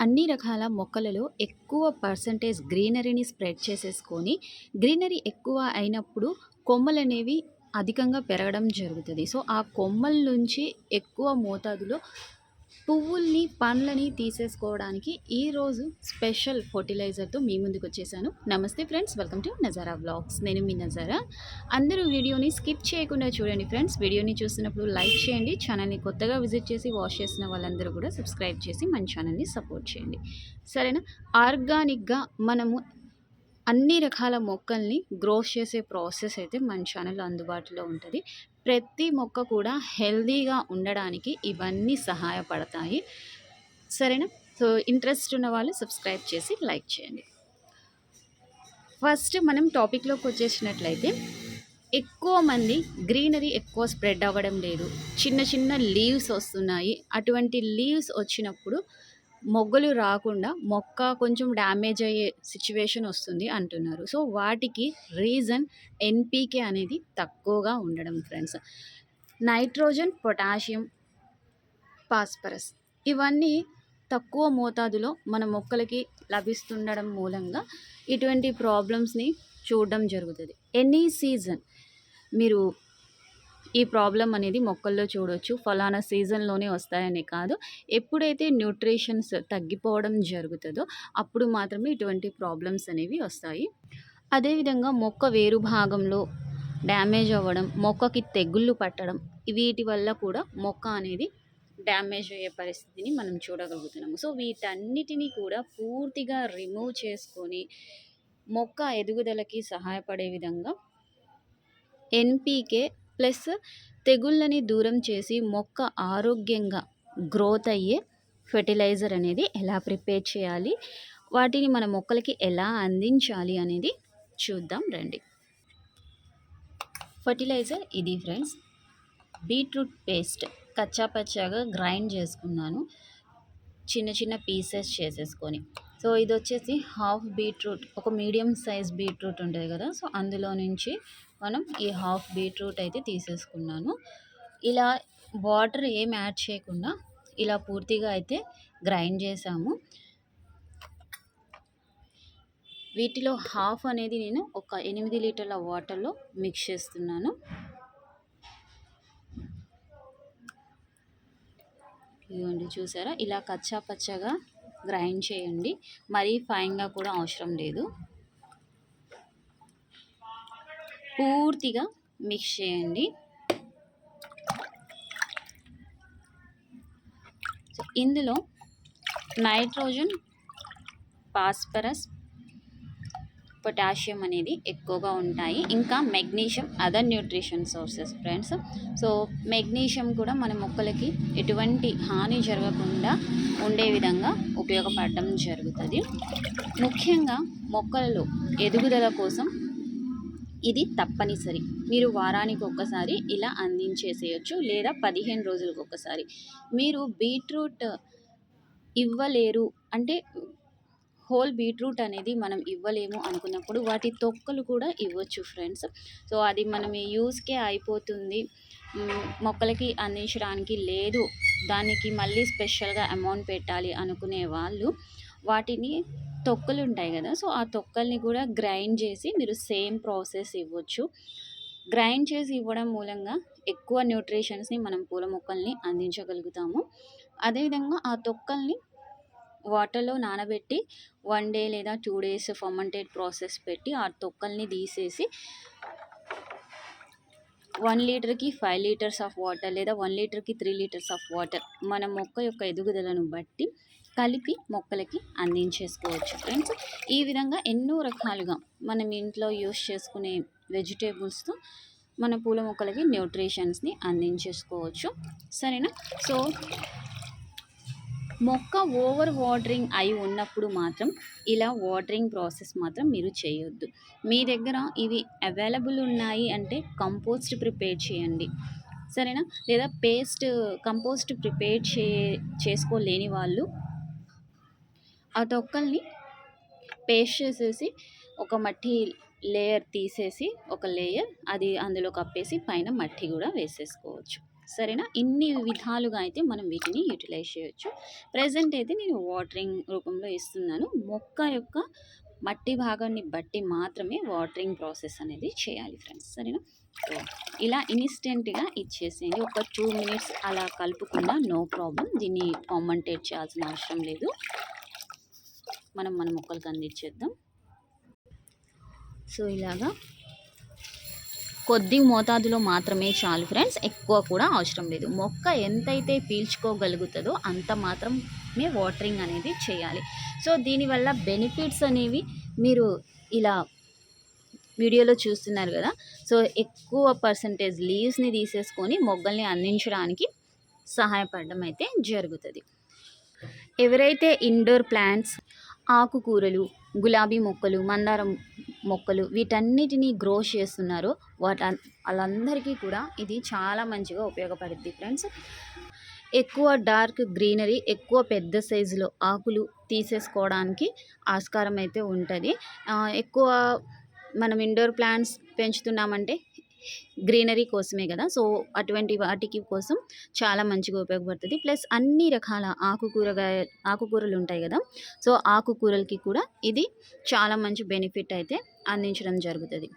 అన్ని రకాల మొక్కలలో ఎక్కువ పర్సంటేజ్ గ్రీనరీని స్ప్రెడ్ చేసేసుకొని గ్రీనరీ ఎక్కువ అయినప్పుడు కొమ్మలనేవి అధికంగా పెరగడం జరుగుతుంది. సో ఆ కొమ్మల నుంచి ఎక్కువ మోతాదులో పువ్వుల్ని పండ్లని తీసేసుకోవడానికి ఈరోజు స్పెషల్ ఫర్టిలైజర్తో మీ ముందుకు వచ్చేసాను. నమస్తే friends welcome to Nazara blogs నేను మీ నజారా. అందరూ వీడియోని స్కిప్ చేయకుండా చూడండి ఫ్రెండ్స్. వీడియోని చూస్తున్నప్పుడు లైక్ చేయండి. ఛానల్ని కొత్తగా విజిట్ చేసి వాష్ చేసిన వాళ్ళందరూ కూడా సబ్స్క్రైబ్ చేసి మన ఛానల్ని సపోర్ట్ చేయండి. సరేనా? ఆర్గానిక్గా మనము అన్ని రకాల మొక్కల్ని గ్రో చేసే ప్రాసెస్ అయితే మన ఛానల్లో అందుబాటులో ఉంటుంది. ప్రతి మొక్క కూడా హెల్దీగా ఉండడానికి ఇవన్నీ సహాయపడతాయి. సరేనా? సో ఇంట్రెస్ట్ ఉన్న వాళ్ళు సబ్స్క్రైబ్ చేసి లైక్ చేయండి. ఫస్ట్ మనం టాపిక్లోకి వచ్చేసినట్లయితే ఎక్కువ మంది గ్రీనరీ ఎక్కువ స్ప్రెడ్ అవ్వడం లేదు. చిన్న చిన్న లీవ్స్ వస్తున్నాయి. అటువంటి లీవ్స్ వచ్చినప్పుడు మొగ్గలు రాకుండా మొక్క కొంచెం డ్యామేజ్ అయ్యే సిచ్యువేషన్ వస్తుంది అంటున్నారు. సో వాటికి రీజన్ ఎన్పీకే అనేది తక్కువగా ఉండడం ఫ్రెండ్స్. నైట్రోజన్ పొటాషియం పాస్పరస్ ఇవన్నీ తక్కువ మోతాదులో మన మొక్కలకి లభిస్తుండడం మూలంగా ఇటువంటి ప్రాబ్లమ్స్ని చూడడం జరుగుతుంది. ఎనీ సీజన్ మీరు ఈ ప్రాబ్లం అనేది మొక్కల్లో చూడవచ్చు ఫలానా సీజన్లోనే వస్తాయని కాదు. ఎప్పుడైతే న్యూట్రిషన్స్ తగ్గిపోవడం జరుగుతుందో అప్పుడు మాత్రమే ఇటువంటి ప్రాబ్లమ్స్ అనేవి వస్తాయి. అదేవిధంగా మొక్క వేరు భాగంలో డ్యామేజ్ అవ్వడం మొక్కకి తెగుళ్ళు పట్టడం వీటి వల్ల కూడా మొక్క అనేది డ్యామేజ్ అయ్యే పరిస్థితిని మనం చూడగలుగుతున్నాము. సో వీటన్నిటినీ కూడా పూర్తిగా రిమూవ్ చేసుకొని మొక్క ఎదుగుదలకి సహాయపడే విధంగా ఎన్పీకే ప్లస్ తెగుళ్ళని దూరం చేసి మొక్క ఆరోగ్యంగా గ్రోత్ అయ్యే ఫెర్టిలైజర్ అనేది ఎలా ప్రిపేర్ చేయాలి? వాటిని మన మొక్కలకి ఎలా అందించాలి అనేది చూద్దాం రండి. ఫర్టిలైజర్ ఇది ఫ్రెండ్స్. బీట్రూట్ పేస్ట్ కచ్చాపచ్చాగా గ్రైండ్ చేసుకున్నాను. చిన్న చిన్న పీసెస్ చేసేసుకొని. సో ఇది వచ్చేసి హాఫ్ బీట్రూట్ ఒక మీడియం సైజ్ బీట్రూట్ ఉంటుంది కదా. సో అందులో నుంచి మనం ఈ హాఫ్ బీట్రూట్ అయితే తీసేసుకున్నాను. ఇలా వాటర్ ఏం యాడ్ చేయకుండా ఇలా పూర్తిగా అయితే గ్రైండ్ చేసాము. వీటిలో హాఫ్ అనేది నేను ఒక ఎనిమిది లీటర్ల వాటర్లో మిక్స్ చేస్తున్నాను. ఇదిగోండి చూసారా? ఇలా కచ్చా పచ్చగా గ్రైండ్ చేయండి. మరీ ఫైన్గా కూడా అవసరం లేదు. పూర్తిగా మిక్స్ చేయండి. ఇందులో నైట్రోజన్ ఫాస్ఫరస్ పొటాషియం అనేది ఎక్కువగా ఉంటాయి. ఇంకా magnesium other nutrition sources friends. So magnesium కూడా మన మొక్కలకి ఎటువంటి హాని జరగకుండా ఉండే విధంగా ఉపయోగపడడం జరుగుతుంది. ముఖ్యంగా మొక్కలలో ఎదుగుదల కోసం ఇది తప్పనిసరి. మీరు వారానికి ఒక్కసారి ఇలా అందించేసేయచ్చు లేదా పదిహేను రోజులకు ఒకసారి మీరు బీట్రూట్ ఇవ్వలేరు అంటే హోల్ బీట్రూట్ అనేది మనం ఇవ్వలేము అనుకున్నప్పుడు వాటి తొక్కలు కూడా ఇవ్వచ్చు ఫ్రెండ్స్. సో అది మనం యూస్కే అయిపోతుంది. మొక్కలకి అందించడానికి లేదు. దానికి మళ్ళీ స్పెషల్గా అమౌంట్ పెట్టాలి అనుకునే వాళ్ళు వాటిని తొక్కలు ఉంటాయి కదా. సో ఆ తొక్కల్ని కూడా గ్రైండ్ చేసి మీరు సేమ్ ప్రాసెస్ ఇవ్వచ్చు. గ్రైండ్ చేసి ఇవ్వడం మూలంగా ఎక్కువ న్యూట్రిషన్స్ని మనం పూల మొక్కల్ని అందించగలుగుతాము. అదేవిధంగా ఆ తొక్కల్ని వాటర్లో నానబెట్టి వన్ డే లేదా టూ డేస్ ఫర్మంటెడ్ ప్రాసెస్ పెట్టి ఆ తొక్కల్ని తీసేసి వన్ లీటర్కి ఫైవ్ లీటర్స్ ఆఫ్ వాటర్ లేదా వన్ లీటర్కి త్రీ లీటర్స్ ఆఫ్ వాటర్ మన మొక్క యొక్క ఎదుగుదలను బట్టి కలిపి మొక్కలకి అందించేసుకోవచ్చు. ఫ్రెండ్స్ ఈ విధంగా ఎన్నో రకాలుగా మనం ఇంట్లో యూస్ చేసుకునే వెజిటేబుల్స్తో మన పూల మొక్కలకి న్యూట్రిషన్స్ని అందించేసుకోవచ్చు. సరేనా? సో మొక్క ఓవర్ వాటరింగ్ అయి ఉన్నప్పుడు మాత్రం ఇలా వాటరింగ్ ప్రాసెస్ మాత్రం మీరు చేయొద్దు. మీ దగ్గర ఇవి అవైలబుల్ ఉన్నాయి అంటే కంపోస్ట్ ప్రిపేర్ చేయండి. సరేనా? లేదా పేస్ట్ కంపోస్ట్ ప్రిపేర్ చే చేసుకోలేని వాళ్ళు ఆ తొక్కల్ని పేస్ట్ చేసేసి ఒక మట్టి లేయర్ తీసేసి ఒక లేయర్ అది అందులో కప్పేసి పైన మట్టి కూడా వేసేసుకోవచ్చు. సరేనా? ఇన్ని విధాలుగా అయితే మనం వీటిని యూటిలైజ్ చేయొచ్చు. ప్రజెంట్ అయితే నేను వాటరింగ్ రూపంలో ఇస్తున్నాను. మొక్క యొక్క మట్టి భాగాన్ని బట్టి మాత్రమే వాటరింగ్ ప్రాసెస్ అనేది చేయాలి ఫ్రెండ్స్. సరేనా? సో ఇలా ఇన్స్టెంట్గా ఇచ్చేసేయండి. ఒక టూ మినిట్స్ అలా కలుపుకున్నా నో ప్రాబ్లం దీన్ని కామెంటేట్ చేయాల్సిన అవసరం లేదు. మనం మన మొక్కలకు అందించేద్దాం. సో ఇలాగా కొద్ది మోతాదులో మాత్రమే చాలు ఫ్రెండ్స్ ఎక్కువ కూడా అవసరం లేదు. మొక్క ఎంతైతే పీల్చుకోగలుగుతుందో అంత మాత్రమే వాటరింగ్ అనేది చేయాలి. సో దీనివల్ల బెనిఫిట్స్ అనేవి మీరు ఇలా వీడియోలో చూస్తున్నారు కదా. సో ఎక్కువ పర్సంటేజ్ లీవ్స్ని తీసేసుకొని మొగ్గల్ని అందించడానికి సహాయపడడం అయితే జరుగుతుంది. ఎవరైతే ఇండోర్ ప్లాంట్స్ ఆకుకూరలు గులాబీ మొక్కలు మందారం మొక్కలు వీటన్నిటిని గ్రో చేస్తున్నారు. వాట వాళ్ళందరికీ కూడా ఇది చాలా మంచిగా ఉపయోగపడుద్ది ఫ్రెండ్స్ ఎక్కువ డార్క్ గ్రీనరీ ఎక్కువ పెద్ద సైజులో ఆకులు తీసేసుకోవడానికి ఆస్కారం అయితే ఉంటుంది. ఎక్కువ మనం ఇండోర్ ప్లాంట్స్ పెంచుతున్నామంటే గ్రీనరీ కోసమే కదా. సో అటువంటి వాటికి కోసం చాలా మంచిగా ఉపయోగపడుతుంది. ప్లస్ అన్ని రకాల ఆకుకూరగాయ ఆకుకూరలు ఉంటాయి కదా. సో ఆకుకూరలకి కూడా ఇది చాలా మంచి బెనిఫిట్ అయితే అందించడం జరుగుతుంది.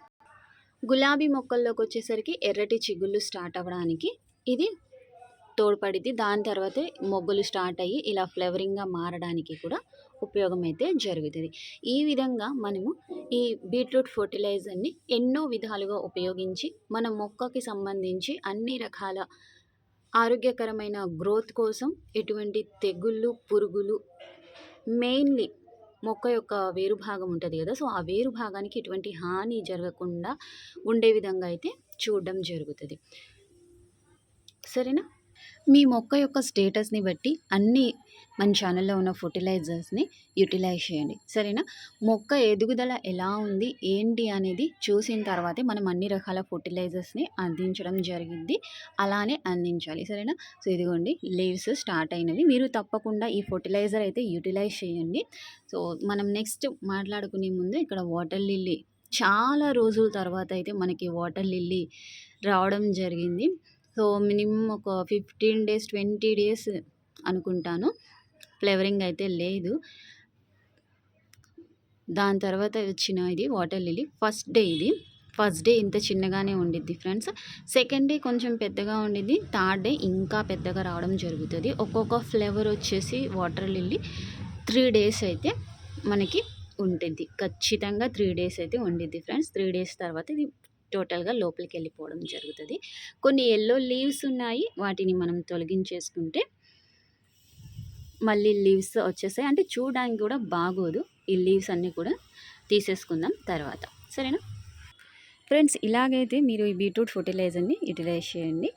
గులాబీ మొక్కల్లోకి వచ్చేసరికి ఎర్రటి చిగుళ్ళు స్టార్ట్ అవ్వడానికి ఇది తోడ్పడిద్ది. దాని తర్వాత మొగ్గులు స్టార్ట్ అయ్యి ఇలా ఫ్లవరింగ్గా మారడానికి కూడా ఉపయోగం అయితే జరుగుతుంది. ఈ విధంగా మనము ఈ బీట్రూట్ ఫర్టిలైజర్ని ఎన్నో విధాలుగా ఉపయోగించి మన మొక్కకి సంబంధించి అన్ని రకాల ఆరోగ్యకరమైన గ్రోత్ కోసం ఎటువంటి తెగుళ్ళు పురుగులు మెయిన్లీ మొక్క యొక్క వేరు భాగం ఉంటుంది కదా. సో ఆ వేరు భాగానికి ఎటువంటి హాని జరగకుండా ఉండే విధంగా అయితే చూడడం జరుగుతుంది. సరేనా? మీ మొక్క యొక్క స్టేటస్ని బట్టి అన్ని మన ఛానల్లో ఉన్న ఫర్టిలైజర్స్ని యూటిలైజ్ చేయండి. సరేనా? మొక్క ఎదుగుదల ఎలా ఉంది? ఏంటి అనేది చూసిన తర్వాతే మనం అన్ని రకాల ఫర్టిలైజర్స్ని అందించడం జరిగింది. అలానే అందించాలి. సరేనా? సో ఇదిగోండి. లీవ్స్ స్టార్ట్ అయినవి. మీరు తప్పకుండా ఈ ఫర్టిలైజర్ అయితే యూటిలైజ్ చేయండి. సో మనం నెక్స్ట్ మాట్లాడుకునే ముందు ఇక్కడ వాటర్ లిల్లీ. చాలా రోజుల తర్వాత అయితే మనకి వాటర్ లిల్లీ రావడం జరిగింది. సో మినిమం ఒక ఫిఫ్టీన్ డేస్ ట్వంటీ డేస్ అనుకుంటాను. ఫ్లేవరింగ్ అయితే లేదు. దాని తర్వాత వచ్చిన ఇది వాటర్ లిలీ ఫస్ట్ డే ఇది. ఫస్ట్ డే ఇంత చిన్నగానే ఉండిద్ది ఫ్రెండ్స్. సెకండ్ డే కొంచెం పెద్దగా ఉండిద్ది. థర్డ్ డే ఇంకా పెద్దగా రావడం జరుగుతుంది. ఒక్కొక్క ఫ్లేవర్ వచ్చేసి వాటర్ లిల్లీ. త్రీ డేస్ అయితే మనకి ఉంటుంది ఖచ్చితంగా త్రీ డేస్ అయితే ఉండిద్ది ఫ్రెండ్స్. త్రీ డేస్ తర్వాత ఇది టోటల్గా లోపలికి వెళ్ళిపోవడం జరుగుతుంది. కొన్ని ఎల్లో లీవ్స్ ఉన్నాయి. వాటిని మనం తొలగించేసుకుంటే మళ్ళీ లీవ్స్ వచ్చేసాయి అంటే చూడడానికి కూడా బాగోదు. ఈ లీవ్స్ అన్నీ కూడా తీసేసుకుందాం తర్వాత. సరేనా? ఫ్రెండ్స్ ఇలాగైతే మీరు ఈ బీట్రూట్ ఫర్టిలైజర్ని యూటిలైజ్ చేయండి.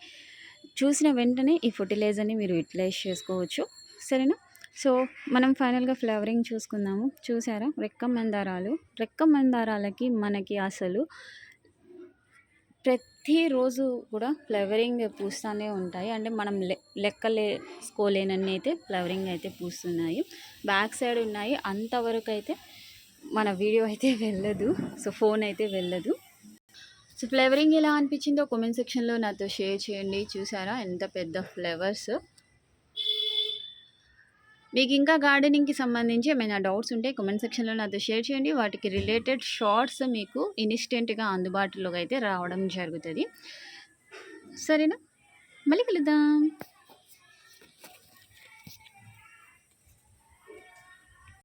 చూసిన వెంటనే ఈ ఫర్టిలైజర్ని మీరు యూటిలైజ్ చేసుకోవచ్చు. సరేనా? సో మనం ఫైనల్గా ఫ్లేవరింగ్ చూసుకుందాము. చూసారా? రెక్క మందారాలు రెక్క మందారాలకి మనకి అసలు ప్రతిరోజు కూడా ఫ్లవరింగ్ పూస్తూనే ఉంటాయి. అంటే మనం లె లెక్కలేసుకోలేనన్ని అయితే ఫ్లవరింగ్ అయితే పూస్తున్నాయి. బ్యాక్ సైడ్ ఉన్నాయి. అంతవరకు అయితే మన వీడియో అయితే వెళ్ళదు. సో ఫోన్ అయితే వెళ్ళదు. సో ఫ్లవరింగ్ ఎలా అనిపించిందో కామెంట్ సెక్షన్లో నాతో షేర్ చేయండి. చూసారా? ఎంత పెద్ద ఫ్లేవర్స్. మీకు ఇంకా గార్డెనింగ్కి సంబంధించి ఏమైనా డౌట్స్ ఉంటే కమెంట్ సెక్షన్లో నాతో షేర్ చేయండి. వాటికి రిలేటెడ్ షార్ట్స్ మీకు ఇన్స్టెంట్గా అందుబాటులోకి అయితే రావడం జరుగుతుంది. సరేనా? మళ్ళీ కలుద్దాం.